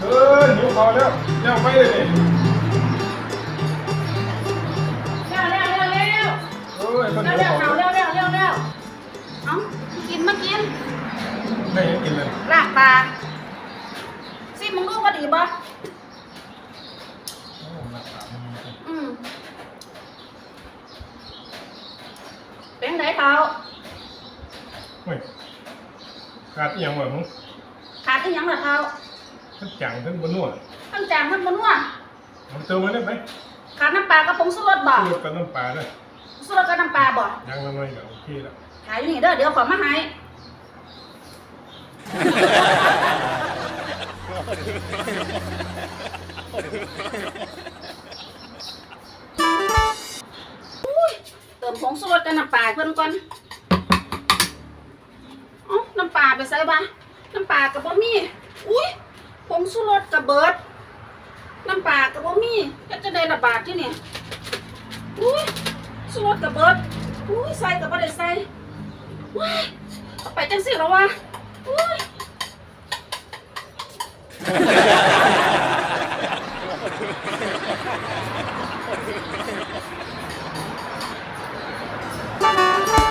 เออหิวพอแล้วเร็วไปเลยนี่เร็วเร็วเร็วเร็วเออไอ้คนเร็หิววเร็วพอเร็วเร็วเร็วเร็วเอ้ากินมากินไม่ให้กินเลยลากปลาซิมึงรู้ว่าดีบ่โอ้หนักปากมันอืมเป็นไงเท้าเฮ้ยขาดอีหยังวะมึงขาดที่ยังล่ะเท้า ทั้งจังทั้งบนนวดตั้งจางมันบ่นัวมันเติมมาได้ไหมขาดน้ำปลากระป๋องสุรสบ่สูตรกับน้ำปลาเลยสุรสกับน้ำปลาบ่ยังละน้อยก็โอเคแล้วขายอยู่นี่เด้อเดี๋ยวขอมาให้อุ้ยเติมผงสุรสกับน้ำปลาเพิ่นก่อนเอ้าน้ำปลาไปใส่บ่น้ำปลากับบ่มีอุ้ย ผงสุรสกับเบิด น้ำปลากับบ่มีก็จะได้ระบาดที่นี่อุ้ยสุรสกับเบิดอุ้ยใส่กับบ่ได้ใส่ว้ายเอาไปจังสิแล้ววะอุ้ย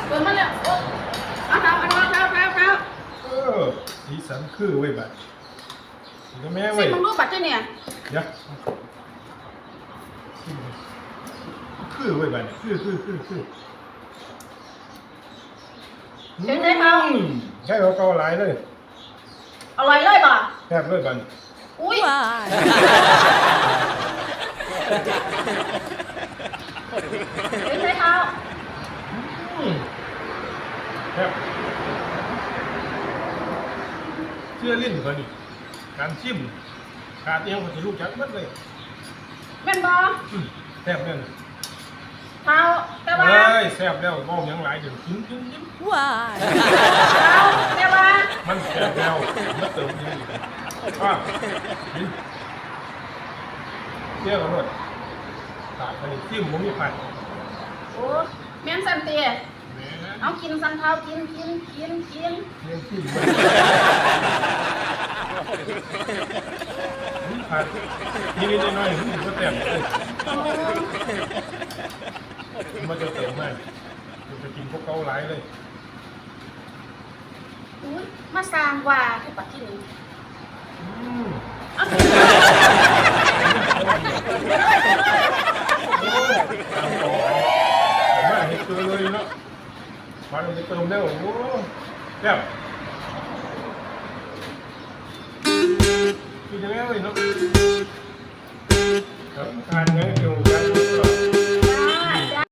เปิดมาแล้วโอ๊ยเอาเท้าเอาเท้าเท้าเท้าเท้า เออสีสันคือไว้ยบัด สีก็แม่สิไว้ยมึงรู้บัตรที่เนี่ยเดี๋ยวคือไว้ยบัดคือคือคือคือเป็นไงเท้าอืมใช่เขาเกาหลายเลยอร่อยเลยป่ะแทบเลยบัดอุ้ยเป็นไงเท้าอืมแทบเชื่อลิ้นเขานี่ การชิมขาดเอวเขาจะลูกจักหมัดเลยแม่นบออืมแทบเนี่ยเท้าแต่ว่าเฮ้ยแซ่บแล้วมองยังหลายเดี๋ยวกินกินกิน Why? เท้าแต่ว่ามันแซ่บแล้วมันเติมนี่อะกินเที่ยวกันหมดตากไปซิมผมมีผัดโอ้แม่นสันเตียแหมเอากินสันเท้ากินกินกินกิน เลี้ยงซิม ไปผมผัดนิดๆหน่อยๆผมก็แซ่บเลยโอ้มันจะเติมมากจะกินพวกเกาหลายเลยอุ๊ยมาสร้างว่าให้ปัดที่นี่อืมเอาโอ้ยตามต่อผมว่าเห็นตัวเลยเนาะมาเราจะเติมแล้วโอ้โหแซ่บ กินยังไงเลยเนาะครับทานไงเดี๋ยว